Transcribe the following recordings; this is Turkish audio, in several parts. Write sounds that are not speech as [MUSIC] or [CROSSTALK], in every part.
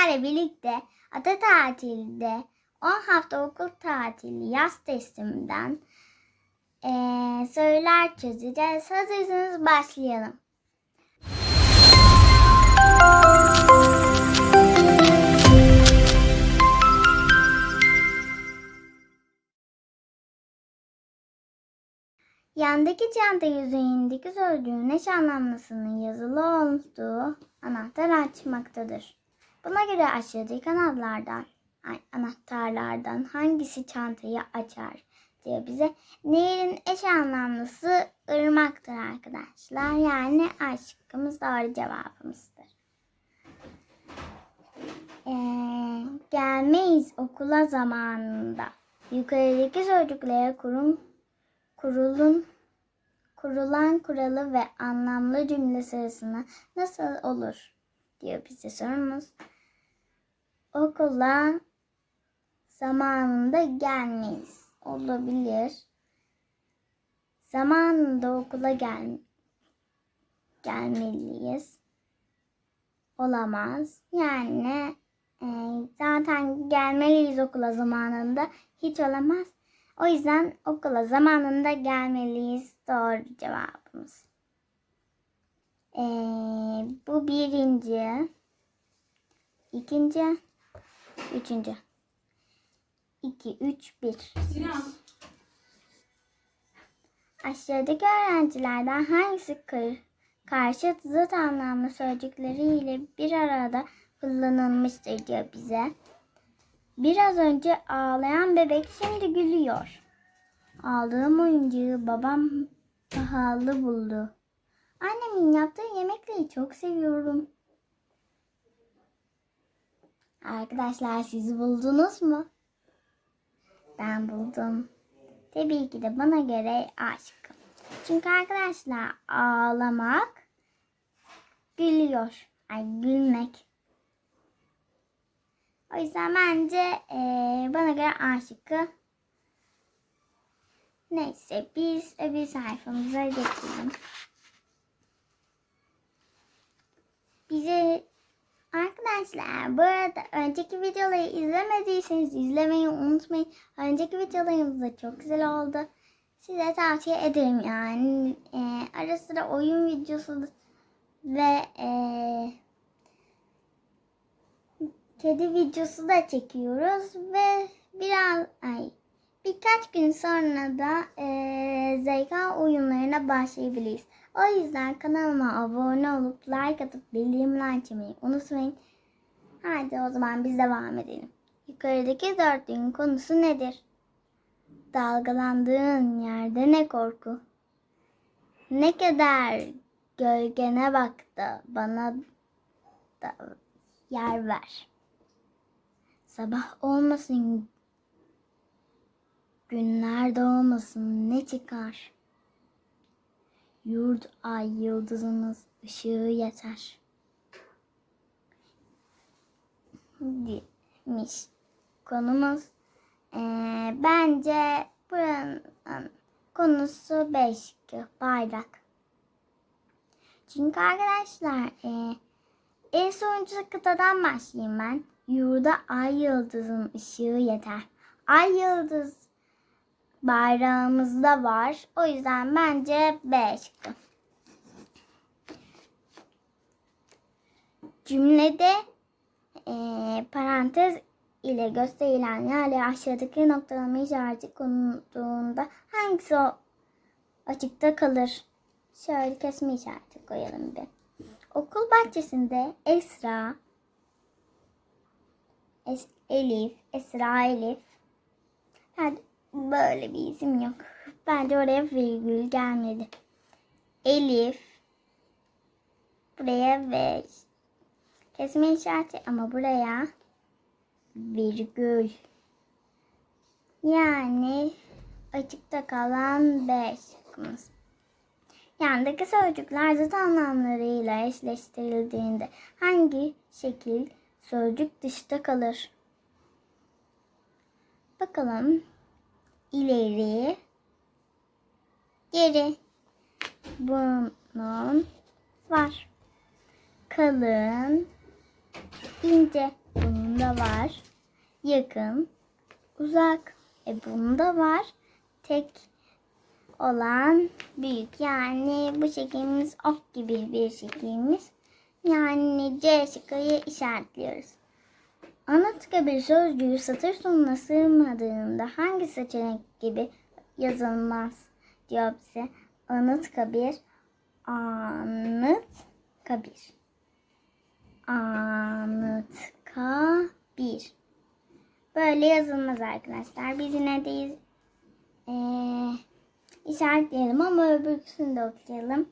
Sizlerle birlikte ada tatilde 10 hafta okul tatili yaz testiminden eee sorular çözeceğiz. Hazırsanız başlayalım. Yandaki çanta yüzeyindeki sözcüğün eş anlamlısının yazılı olduğu anahtar açmaktadır. Buna göre aşağıdaki anahtarlardan, ay, anahtarlardan hangisi çantayı açar diyor bize. Nehrin eş anlamlısı ırmaktır arkadaşlar. Yani aşkımız doğru cevabımızdır. Ee, gelmeyiz okula zamanında. Yukarıdaki sözcüklere kurum kurulun kurulan kuralı ve anlamlı cümle sırasına nasıl olur diyor bize sorumuz. Okula zamanında gelmeyiz. Olabilir. Zamanında okula gel gelmeliyiz. Olamaz. Yani e, zaten gelmeliyiz okula zamanında. Hiç olamaz. O yüzden okula zamanında gelmeliyiz. Doğru cevabımız. Ee, bu birinci. ikinci, Üçüncü. İki, üç, bir. Aşağıdaki öğrencilerden hangisi kır, karşıt zıt anlamlı sözcükleriyle bir arada kullanılmıştır diyor bize. Biraz önce ağlayan bebek şimdi gülüyor. Aldığım oyuncağı babam pahalı buldu. Annemin yaptığı yemekleri çok seviyorum. Arkadaşlar siz buldunuz mu? Ben buldum. Tabii ki de bana göre aşkım. Çünkü arkadaşlar ağlamak gülüyor. Ay gülmek. O yüzden bence eee, bana göre A şıkkı. Neyse biz öbür sayfamıza geçelim. Bize arkadaşlar bu arada önceki videoları izlemediyseniz izlemeyi unutmayın. Önceki videolarımız da çok güzel oldu. Size tavsiye ederim yani. Eee, ara sıra oyun videosu ve eee kedi videosu da çekiyoruz ve biraz ay birkaç gün sonra da e, zeka oyunlarına başlayabiliriz. O yüzden kanalıma abone olup like atıp bildirimleri açmayı unutmayın. Hadi o zaman biz devam edelim. Yukarıdaki dörtlüğün konusu nedir? Dalgalandığın yerde ne korku? Ne kadar gölgene bak da bana da yer ver. Sabah olmasın, günler doğmasın ne çıkar? Yurt ay yıldızımız ışığı yeter. Demiş. Konumuz eee, bence buranın konusu 5 bayrak. Çünkü arkadaşlar eee, en sonuncu kıtadan başlayayım ben. Yurda ay yıldızın ışığı yeter. Ay yıldız bayrağımızda var. O yüzden bence B çıktı. Cümlede eee, parantez ile gösterilen yerle aşağıdaki noktalama işareti konulduğunda hangisi o açıkta kalır? Şöyle kesme işareti koyalım bir. Okul bahçesinde Esra, Es- Elif, Esra Elif. Yani böyle bir isim yok. Bence oraya virgül gelmedi. Elif. Buraya ve kesme işareti ama buraya virgül. Yani açıkta kalan 5 şıkkımız. Yandaki sözcükler zıt anlamlarıyla eşleştirildiğinde hangi şekil sözcük dışta kalır? Bakalım. İleri, geri. Bunun var. kalın, ince. Bunun da var. Yakın, uzak. E bunun da var. Tek olan büyük. Yani bu şeklimiz ok gibi bir şeklimiz. Yani C şıkkıyı işaretliyoruz. Anıtkabir sözcüğü satır sonuna sığmadığında hangi seçenek gibi yazılmaz diyor bize. Anıtkabir, Anıtkabir. Anıtkabir. Böyle yazılmaz arkadaşlar. Biz yine de eee, işaretleyelim ama öbürküsünü de okuyalım.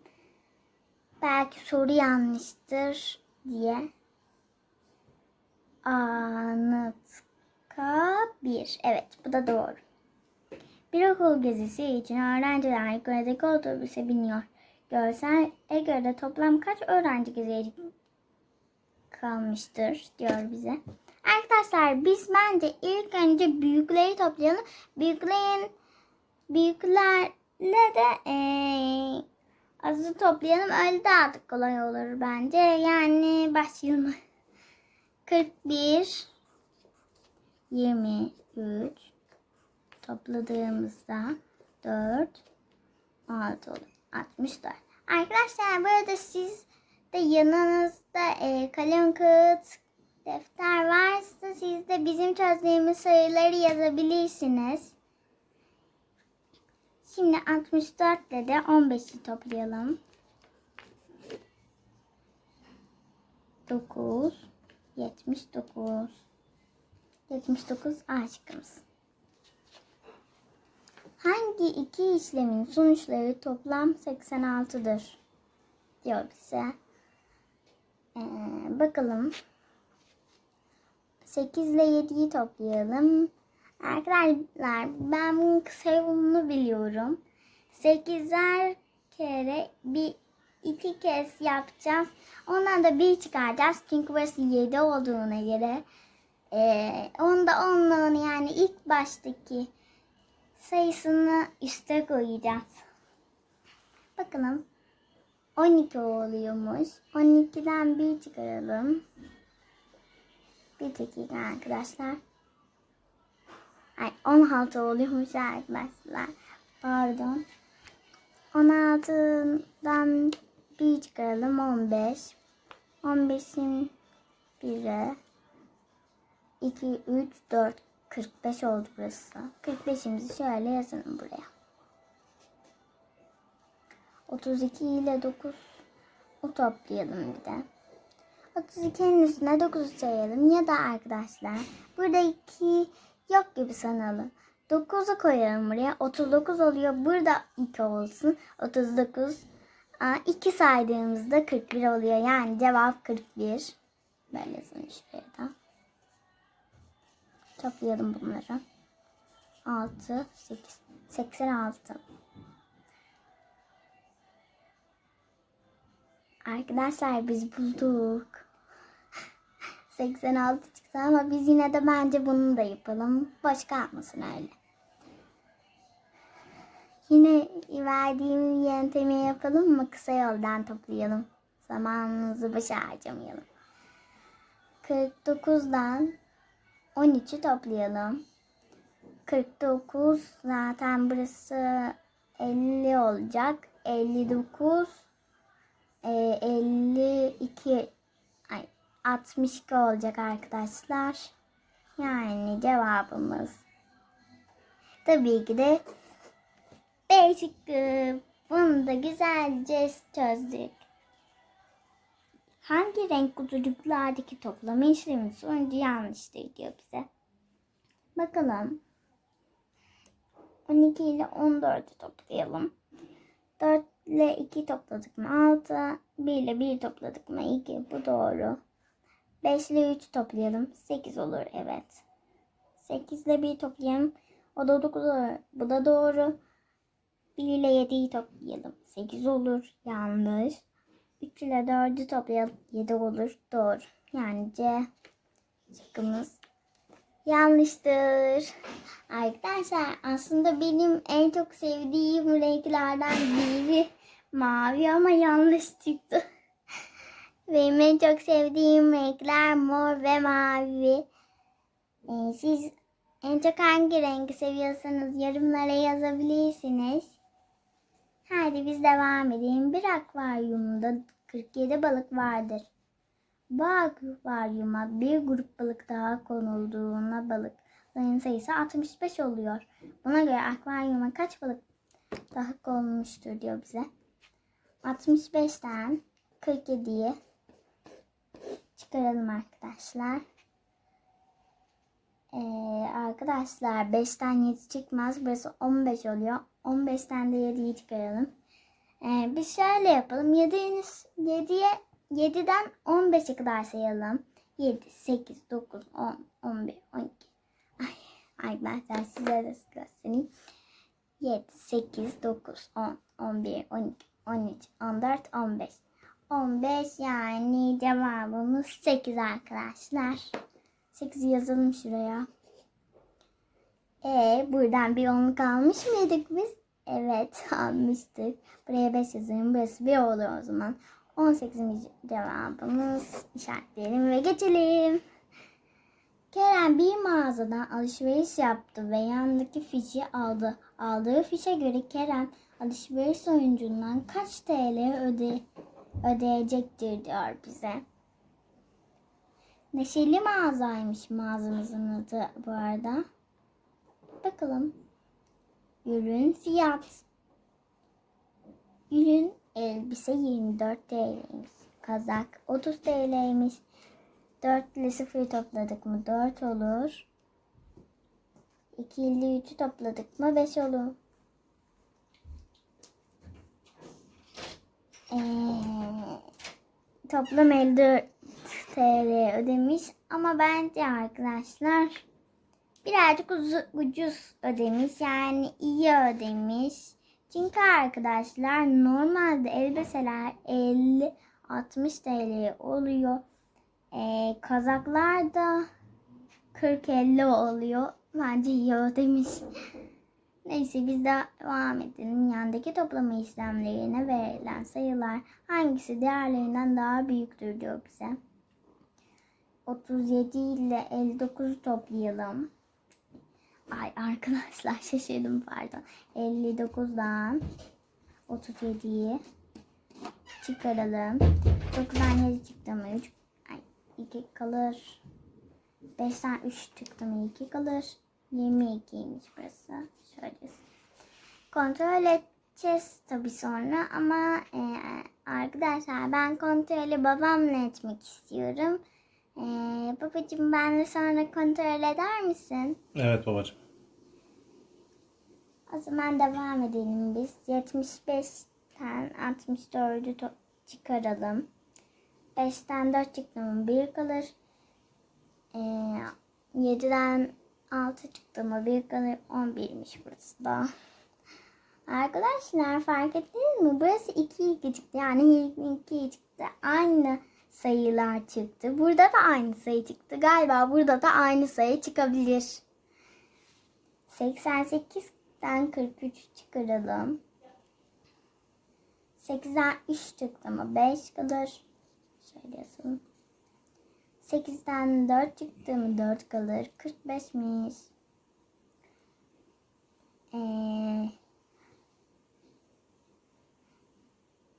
Belki soru yanlıştır diye. Anıtkabir. Evet bu da doğru. Bir okul gezisi için öğrenciler yukarıdaki otobüse biniyor. Görsel Ege'de toplam kaç öğrenci gezecek kalmıştır diyor bize. Arkadaşlar biz bence ilk önce büyükleri toplayalım. Büyüklerin büyüklerle de eee azı toplayalım. Öyle daha da kolay olur bence. Yani başlayalım. 41 23 topladığımızda 4 6 olur. 64. Arkadaşlar burada siz de yanınızda e, kalem kağıt defter varsa siz de bizim çözdüğümüz sayıları yazabilirsiniz. Şimdi 64 ile de 15'i toplayalım. 9 79 79 A şıkkımız. Hangi iki işlemin sonuçları toplam 86'dır? diyor bize. Ee, bakalım. 8 ile 7'yi toplayalım. Arkadaşlar ben bunun kısa yolunu biliyorum. 8'er kere bir iki kez yapacağız. Ondan da bir çıkaracağız. Çünkü burası 7 olduğuna göre. Ee, onda onluğunu yani ilk baştaki sayısını üste koyacağız. Bakalım. 12 oluyormuş. 12'den bir çıkaralım. Bir dakika arkadaşlar. Ay 16 oluyormuş arkadaşlar. Pardon. 16'dan bir çıkaralım 15. 15'in 1'e 2, 3, 4, 45 oldu burası. 45'imizi şöyle yazalım buraya. 32 ile 9 o toplayalım bir de. 32'nin üstüne 9 sayalım ya da arkadaşlar burada 2 yok gibi sanalım. 9'u koyalım buraya. 39 oluyor. Burada 2 olsun. 39. 2 saydığımızda 41 oluyor. Yani cevap 41. Böyle yazın şuraya da. Toplayalım bunları. 6, 8, 86. Arkadaşlar biz bulduk. [LAUGHS] 86 çıktı ama biz yine de bence bunu da yapalım. Boş kalmasın öyle. Yine verdiğim yöntemi yapalım mı? Kısa yoldan toplayalım. Zamanımızı boşa harcamayalım. 49'dan 13'ü toplayalım. 49 zaten burası 50 olacak. 59 e, 52 ay 62 olacak arkadaşlar. Yani cevabımız tabii ki de B şıkkı. Bunu da güzelce çözdük. Hangi renk kutucuklardaki toplama işlemi sonucu yanlıştır diyor bize. Bakalım. 12 ile 14'ü toplayalım. 4 ile 2 topladık mı 6. 1 ile 1 topladık mı 2. Bu doğru. 5 ile 3 toplayalım. 8 olur evet. 8 ile 1 toplayalım. O da 9 olur. Bu da doğru. 1 ile 7'yi toplayalım. 8 olur. Yanlış. 3 ile 4'ü toplayalım. 7 olur. Doğru. Yani C şıkkımız yanlıştır. Arkadaşlar aslında benim en çok sevdiğim renklerden biri mavi ama yanlış çıktı. [LAUGHS] Benim en çok sevdiğim renkler mor ve mavi. Ee, siz en çok hangi rengi seviyorsanız yorumlara yazabilirsiniz. Hadi biz devam edelim. Bir akvaryumda 47 balık vardır. Bu akvaryuma bir grup balık daha konulduğunda balıkların sayısı 65 oluyor. Buna göre akvaryuma kaç balık daha konulmuştur diyor bize. 65'ten 47'yi çıkaralım arkadaşlar. Ee, arkadaşlar 5'ten 7 çıkmaz. Burası 15 oluyor. 15'ten de 7'yi çıkaralım. Ee, biz şöyle yapalım. 7'ye 7'ye 7'den 15'e kadar sayalım. 7, 8, 9, 10, 11, 12. Ay, arkadaşlar size de göstereyim. 7, 8, 9, 10, 11, 12, 13, 14, 15. 15 yani cevabımız 8 arkadaşlar. 8 yazalım şuraya. E buradan bir 10 kalmış mıydık biz? Evet [LAUGHS] almıştık. Buraya 5 yazayım. Burası 1 olur o zaman. 18. cevabımız işaretleyelim ve geçelim. Kerem bir mağazadan alışveriş yaptı ve yanındaki fişi aldı. Aldığı fişe göre Kerem alışveriş sonucundan kaç TL öde, ödeyecektir diyor bize. Neşeli mağazaymış mağazamızın adı bu arada. Bakalım. Ürün fiyat. Ürün elbise 24 TL'ymiş. Kazak 30 TL'ymiş. 4 ile 0 topladık mı 4 olur. 2 ile 3'ü topladık mı 5 olur. Ee, toplam 54 TL ödemiş ama bence arkadaşlar birazcık ucuz ödemiş yani iyi ödemiş. Çünkü arkadaşlar normalde elbiseler 50-60 TL oluyor. Ee, kazaklar da 40-50 oluyor. Bence iyi ödemiş. [LAUGHS] Neyse biz devam edelim. Yandaki toplama işlemlerine verilen sayılar hangisi diğerlerinden daha büyüktür diyor bize. 37 ile 59 toplayalım. Ay arkadaşlar şaşırdım pardon. 59'dan 37'yi çıkaralım. 9'dan 7 çıktı mı 3? Ay 2 kalır. 5'ten 3 çıktı mı 2 kalır. 22'ymiş burası. Şöyle kontrol edeceğiz tabii sonra ama e, arkadaşlar ben kontrolü babamla etmek istiyorum. E, babacığım ben de sonra kontrol eder misin? Evet babacığım. O zaman devam edelim biz. 75'ten 64'ü to- çıkaralım. 5'ten 4 çıktı mı 1 kalır. Ee, 7'den 6 çıktı mı 1 kalır. 11'miş burası da. Arkadaşlar fark ettiniz mi? Burası 2 2 çıktı. Yani 22 çıktı. Aynı sayılar çıktı. Burada da aynı sayı çıktı. Galiba burada da aynı sayı çıkabilir. 88'den 43 çıkaralım. 8'den 3 çıktı mı 5 kalır. Şöyle yazalım. 8'den 4 çıktı mı 4 kalır. 45'miş. Ee,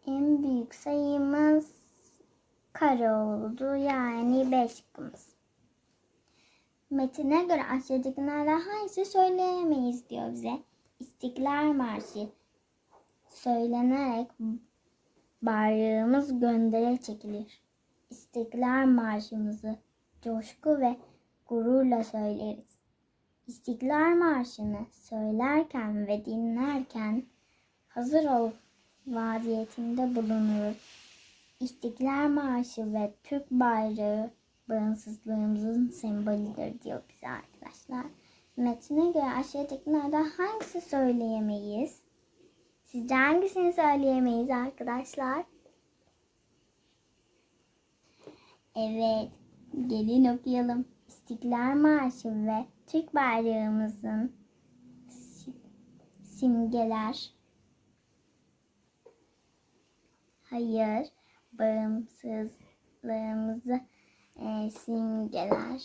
en büyük sayımız kare oldu. Yani 5 şıkkımız. Metine göre aşağıdakilerden hangisi söyleyemeyiz diyor bize. İstiklal Marşı söylenerek bayrağımız göndere çekilir. İstiklal Marşımızı coşku ve gururla söyleriz. İstiklal Marşı'nı söylerken ve dinlerken hazır ol vaziyetinde bulunuruz. İstiklal Marşı ve Türk bayrağı bağımsızlığımızın sembolüdür diyor bize arkadaşlar. Metine göre aşağıdakilerden hangisi söyleyemeyiz? Sizce hangisini söyleyemeyiz arkadaşlar? Evet, gelin okuyalım. İstiklal Marşı ve Türk bayrağımızın si- simgeler. Hayır, bağımsızlığımızı e, simgeler.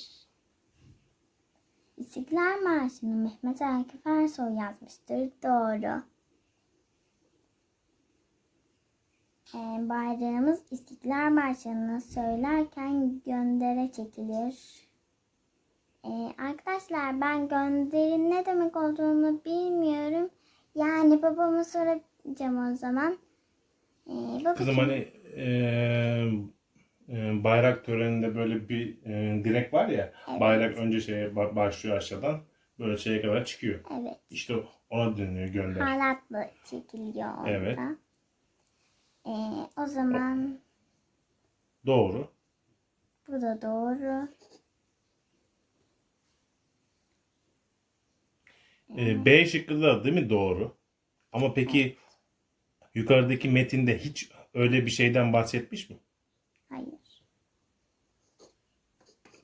İstiklal Marşı'nı Mehmet Akif Ersoy yazmıştır. Doğru. E, bayrağımız İstiklal Marşı'nı söylerken göndere çekilir. E, arkadaşlar ben gönderin ne demek olduğunu bilmiyorum. Yani babama soracağım o zaman. E, babacığım- Kızım hani eee, bayrak töreninde böyle bir eee, direk var ya. Evet. Bayrak önce şeye ba- başlıyor aşağıdan. Böyle şeye kadar çıkıyor. Evet. İşte ona dönüyor gönder. Halatla çekiliyor orada. Evet. E, o zaman Doğru. bu da doğru. Ee, B şıkkı da değil mi doğru? Ama peki yukarıdaki metinde hiç öyle bir şeyden bahsetmiş mi? Hayır.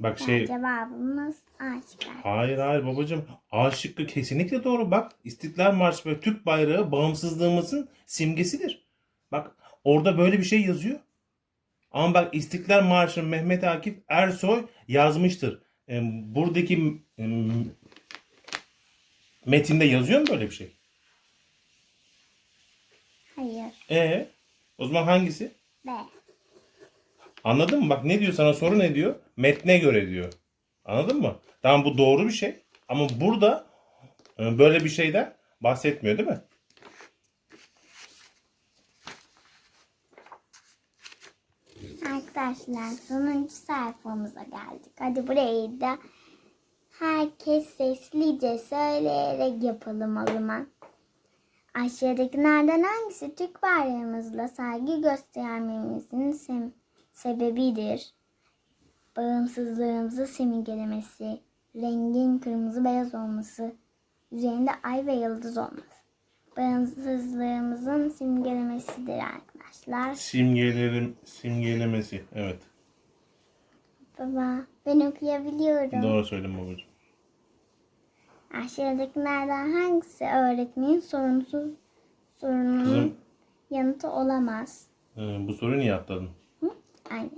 Bak Yani şey cevabımız A çıkar. hayır hayır babacığım A şıkkı kesinlikle doğru bak İstiklal Marşı ve Türk bayrağı bağımsızlığımızın simgesidir. Bak orada böyle bir şey yazıyor. Ama bak İstiklal Marşı'nı Mehmet Akif Ersoy yazmıştır. Ee, buradaki em, metinde yazıyor mu böyle bir şey? Hayır. E o zaman hangisi? B. Anladın mı? Bak ne diyor sana soru ne diyor? Metne göre diyor. Anladın mı? Tamam bu doğru bir şey. Ama burada e, böyle bir şeyden bahsetmiyor değil mi? Arkadaşlar sonuncu sayfamıza geldik. Hadi burayı da herkes seslice söyleyerek yapalım o zaman. Aşağıdakilerden hangisi Türk bayrağımızla saygı göstermemizin sem- sebebidir? Bağımsızlığımızı simgelemesi, rengin kırmızı beyaz olması, üzerinde ay ve yıldız olması. Bağımsızlığımızın simgelemesidir arkadaşlar. Simgelerim, simgelemesi. Evet. Baba ben okuyabiliyorum. Doğru söyledin babacığım. Aşağıdakilerden hangisi öğretmenin sorunsuz sorununun Kızım yanıtı olamaz? e, bu soruyu niye atladın? Aynen.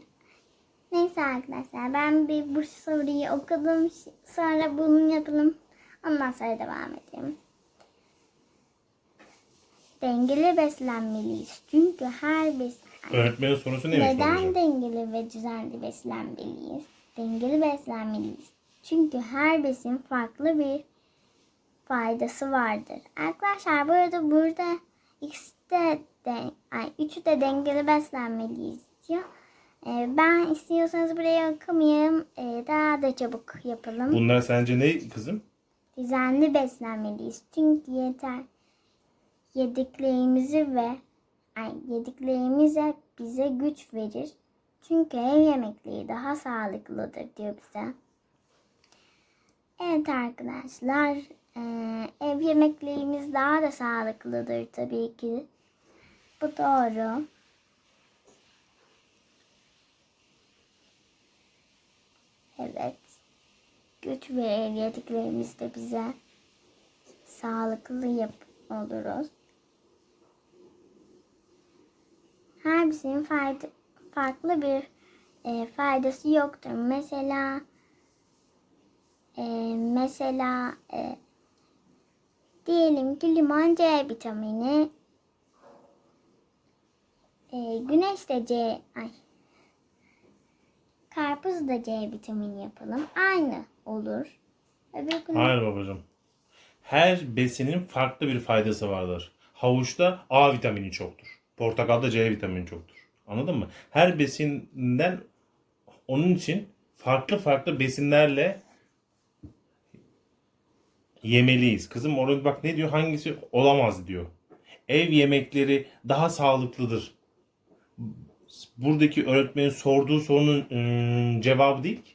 Neyse arkadaşlar ben bir bu soruyu okudum. Sonra bunu yapalım. Ondan sonra devam edelim. Dengeli beslenmeliyiz. Çünkü her bes Öğretmenin sorusu neymiş Neden babacığım? dengeli ve düzenli beslenmeliyiz? Dengeli beslenmeliyiz. Çünkü her besin farklı bir faydası vardır. Arkadaşlar bu arada burada ikisi de, de ay, üçü de dengeli beslenmeliyiz diyor. Ee, ben istiyorsanız buraya okumayayım. Ee, daha da çabuk yapalım. Bunlar sence ne kızım? Düzenli beslenmeliyiz. Çünkü yeter yediklerimizi ve ay, yediklerimize bize güç verir. Çünkü ev yemekleri daha sağlıklıdır diyor bize. Evet arkadaşlar eee, ev yemeklerimiz daha da sağlıklıdır tabii ki. Bu doğru. Evet. Güç verir yediklerimiz de bize sağlıklı yap oluruz. Her birisinin fayda, farklı bir e, faydası yoktur. Mesela e, mesela e, diyelim ki limon C vitamini e, güneş de C ay karpuz da C vitamini yapalım. Aynı olur. Öbür Hayır babacığım. Her besinin farklı bir faydası vardır. Havuçta A vitamini çoktur. Portakalda C vitamini çoktur. Anladın mı? Her besinden onun için farklı farklı besinlerle yemeliyiz. Kızım orada bak ne diyor? Hangisi olamaz diyor. Ev yemekleri daha sağlıklıdır. Buradaki öğretmenin sorduğu sorunun ım, cevabı değil ki.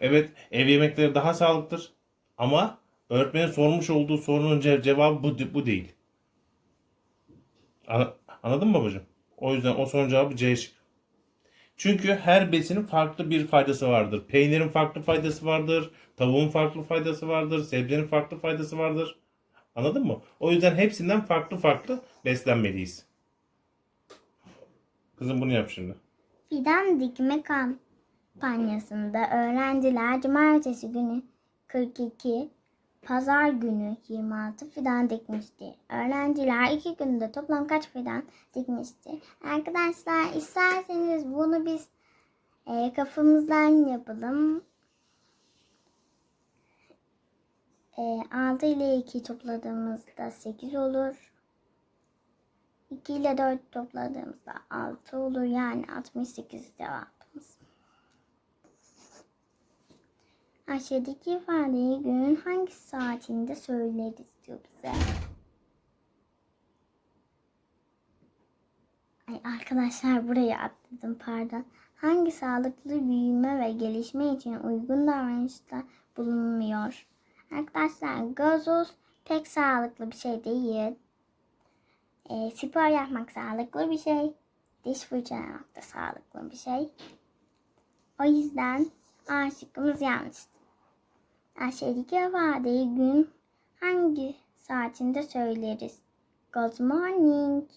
Evet, ev yemekleri daha sağlıklıdır. Ama öğretmenin sormuş olduğu sorunun ce- cevabı bu, bu değil. Anladın mı babacığım? O yüzden o sorunun cevabı C şık. Çünkü her besinin farklı bir faydası vardır. Peynirin farklı faydası vardır. Tavuğun farklı faydası vardır. Sebzenin farklı faydası vardır. Anladın mı? O yüzden hepsinden farklı farklı beslenmeliyiz. Kızım bunu yap şimdi. Fidan dikme kampanyasında öğrenciler cumartesi günü 42, pazar günü 26 fidan dikmişti. Öğrenciler iki günde toplam kaç fidan dikmişti? Arkadaşlar isterseniz bunu biz e, kafamızdan yapalım. E, 6 ile 2 topladığımızda 8 olur. 2 ile 4 topladığımızda 6 olur. Yani 68 cevabımız. Aşağıdaki ifadeyi günün hangi saatinde söyleriz diyor bize. Ay arkadaşlar burayı atladım pardon. Hangi sağlıklı büyüme ve gelişme için uygun davranışta bulunmuyor? Arkadaşlar gazoz pek sağlıklı bir şey değil. E, spor yapmak sağlıklı bir şey. Diş fırçalamak da sağlıklı bir şey. O yüzden A şıkkımız yanlış. Aşağıdaki ifadeyi gün hangi saatinde söyleriz? Good morning.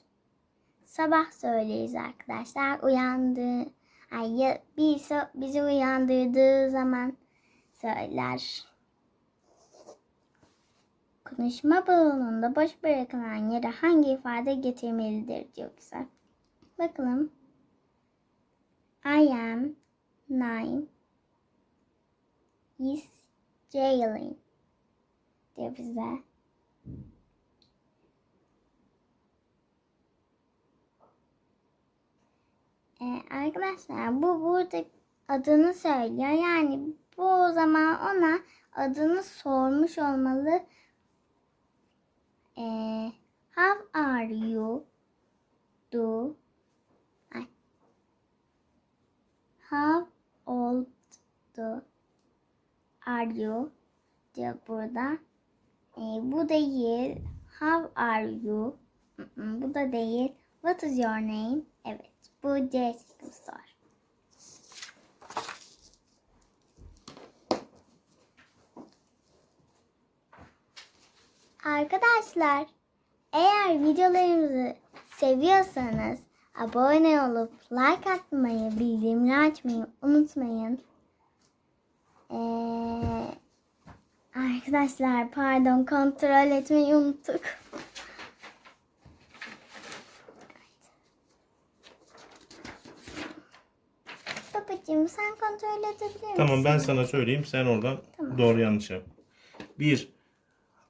Sabah söyleriz arkadaşlar. Uyandı. Ay bizi, bizi uyandırdığı zaman söyler. Konuşma balonunda boş bırakılan yere hangi ifade getirmelidir diyor. Bakalım. I am nine is jailing diyor bize. Ee, arkadaşlar bu burada adını söylüyor. Yani bu o zaman ona adını sormuş olmalı. Ee, how are you? Do Ay. How old do are you? diyor burada. Ee, bu değil. How are you? Bu da değil. What is your name? Evet. Bu C şıkkımız var. Arkadaşlar eğer videolarımızı seviyorsanız abone olup like atmayı, bildirimleri açmayı unutmayın. Ee, arkadaşlar pardon kontrol etmeyi unuttuk. Babacığım sen kontrol edebilir misin? Tamam ben sana söyleyeyim. Sen oradan Tamam. doğru yanlış yap. 1.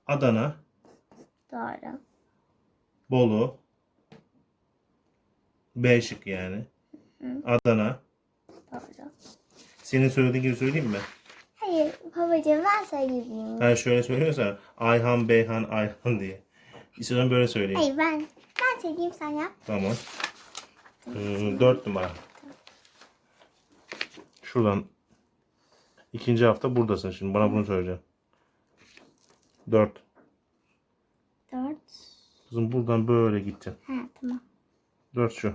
Adana, Doğru. Bolu. B şık yani. Adana. Doğru. Senin söylediğin gibi söyleyeyim mi? Hayır babacığım ben söyleyeyim. Ben şöyle söylüyorsa Ayhan, Beyhan, Ayhan diye. İstiyorsan böyle söyleyeyim. Hayır ben ben söyleyeyim sen yap. Tamam. Hmm, 4 numara. Şuradan ikinci hafta buradasın şimdi. Bana bunu söyleyeceksin. 4. Dört. Kızım buradan böyle gideceksin. Ha tamam. 4 şu.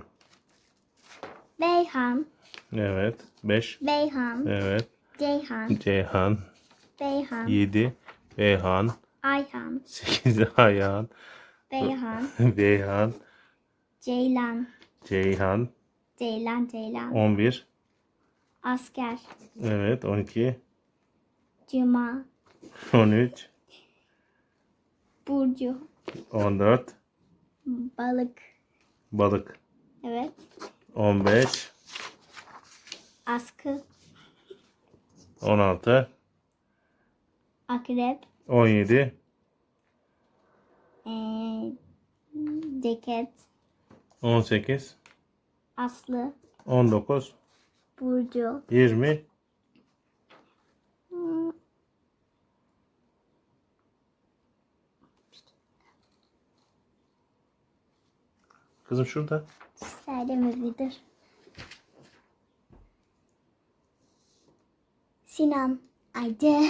Beyhan. Evet. 5. Beyhan. Evet. Ceyhan. Ceyhan. Beyhan. 7. Beyhan. Ayhan. 8. [LAUGHS] Ayhan. Beyhan. [LAUGHS] Beyhan. Ceylan. Ceyhan. Ceylan Ceylan. 11. Asker. Evet. 12. Cuma. [LAUGHS] 13. Burcu. 14. Balık. Balık. Evet. 15. Askı. 16. Akrep. 17. Ee, ceket. 18. Aslı. 19. Burcu. 20. Hmm, Kızım şurada. Söylemebilir. Sinan. Ayce. [LAUGHS]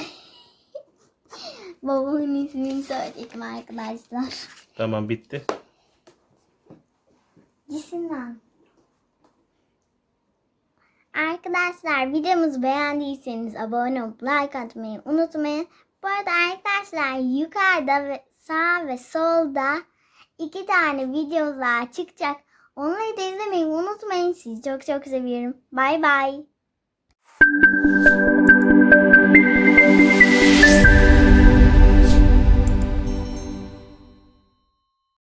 Babamın ismini söyledim arkadaşlar. Tamam bitti. Sinan. Arkadaşlar videomuzu beğendiyseniz abone olup like atmayı unutmayın. Bu arada arkadaşlar yukarıda ve sağ ve solda iki tane videolar çıkacak. Onları da izlemeyi unutmayın. Sizi çok çok seviyorum. Bay bay. Thank you.